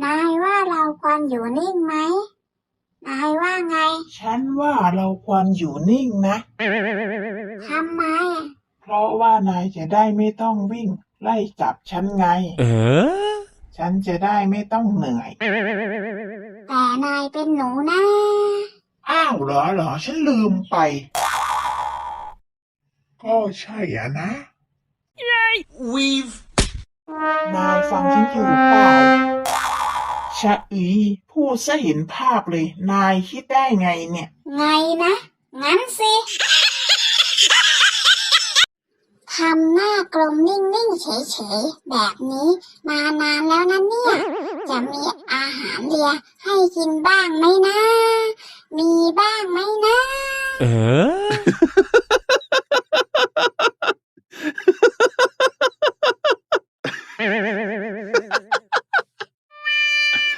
นายว่าเราควรอยู่นิ่งไหม นายว่าไง ฉันว่าเราควรอยู่นิ่งนะ ทำไม เพราะว่านายจะได้ไม่ต้องวิ่ง ไล่จับฉันไง Uh? ฉันจะได้ไม่ต้องเหนื่อย แต่นายเป็นหนูนะ อ้าวเหรอเหรอ ฉันลืมไป ก็ใช่อะนะ We've นายฟังฉันอยู่เปล่า ชะอีพูดซะเห็นภาพเลย นายคิดได้ไงเนี่ย ไงนะ งั้นสิทำหน้ากลมนิ่งๆเฉยๆแบบนี้ มานานแล้วนะเนี่ย จะมีอาหารเลียให้กินบ้างไหมนะ มีบ้างไหมนะ Uh?